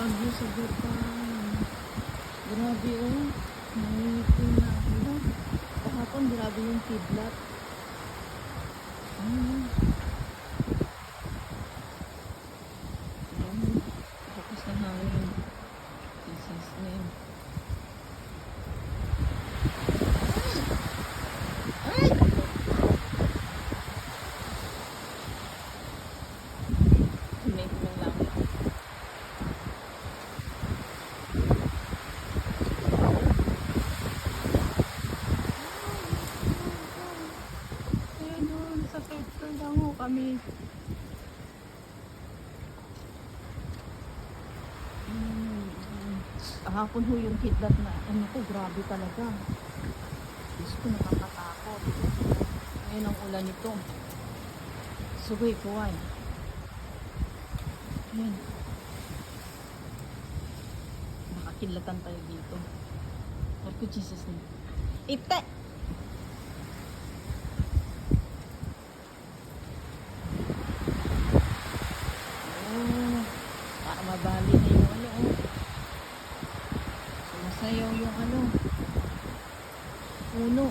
Bagyo sa Japan. Grabe oh. Nangingitim na ako. Kahapon grabe yung kidlat. Hmm. Tapos na hangin. Jesus name. Ay! Tinig na lang. Sa petrol lang ho kami. Mm, mm. Kahapon ho yung kidlat na ano ko, grabe talaga. Diyos ko, nakakatakot. Ngayon ang ulan nito. Sugoy, kuway. Ayan. Nakakilatan tayo dito. Lord ko, Jesus name. Ite! Oh, para mabali na yung ano, oh. Sumasayaw yung ano. Puno.